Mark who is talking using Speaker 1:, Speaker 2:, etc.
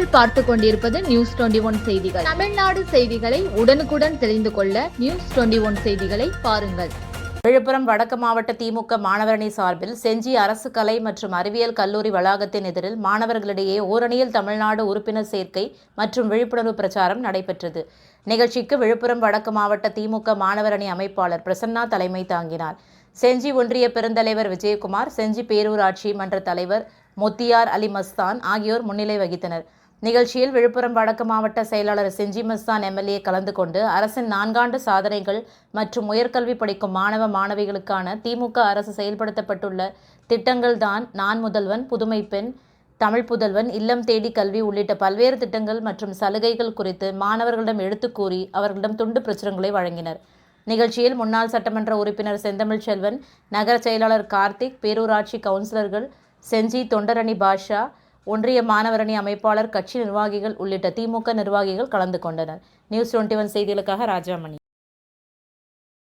Speaker 1: நீங்கள் பார்த்து கொண்டிருப்பது நியூஸ் டுவெண்டி ஒன் செய்திகள். தமிழ்நாடு செய்திகளை உடனுக்குடன் தெரிந்து கொள்ள நியூஸ் டுவெண்டி ஒன் செய்திகளை பாருங்கள்.
Speaker 2: விழுப்புரம் வடக்கு மாவட்ட திமுக மாணவரணி சார்பில் செஞ்சி அரசு கலை மற்றும் அறிவியல் கல்லூரி வளாகத்தின் எதிரில் மாணவர்களிடையே ஓரணியில் தமிழ்நாடு உறுப்பினர் சேர்க்கை மற்றும் விழிப்புணர்வு பிரச்சாரம் நடைபெற்றது. நிகழ்ச்சிக்கு விழுப்புரம் வடக்கு மாவட்ட திமுக மாணவரணி அமைப்பாளர் பிரசன்னா தலைமை தாங்கினார். செஞ்சி ஒன்றிய பெருந்தலைவர் விஜயகுமார் செஞ்சி பேரூராட்சி மன்ற தலைவர் மொத்தியார் அலி மஸ்தான் ஆகியோர் முன்னிலை வகித்தனர். நிகழ்ச்சியில் விழுப்புரம் வடக்கு மாவட்ட செயலாளர் செஞ்சி மஸ்தான் எம்எல்ஏ கலந்து கொண்டு அரசின் நான்காண்டு சாதனைகள் மற்றும் உயர்கல்வி படிக்கும் மாணவ மாணவிகளுக்கான திமுக அரசு செயல்படுத்தப்பட்டுள்ள திட்டங்கள் தான் நான் முதல்வன் புதுமை பெண் தமிழ் புதல்வன் இல்லம் தேடி கல்வி உள்ளிட்ட பல்வேறு திட்டங்கள் மற்றும் சலுகைகள் குறித்து மாணவர்களிடம் எடுத்துக் கூறி அவர்களிடம் துண்டு பிரச்சுரங்களை வழங்கினர். நிகழ்ச்சியில் முன்னாள் சட்டமன்ற உறுப்பினர் செந்தமிழ் செல்வன் நகர செயலாளர் கார்த்திக் பேரூராட்சி கவுன்சிலர்கள் செஞ்சி தொண்டரணி பாஷா ஒன்றிய மாணவரணி அமைப்பாளர் கட்சி நிர்வாகிகள் உள்ளிட்ட திமுக நிர்வாகிகள் கலந்து கொண்டனர். நியூஸ் டுவெண்ட்டி ஒன் செய்திகளுக்காக ராஜாமணி.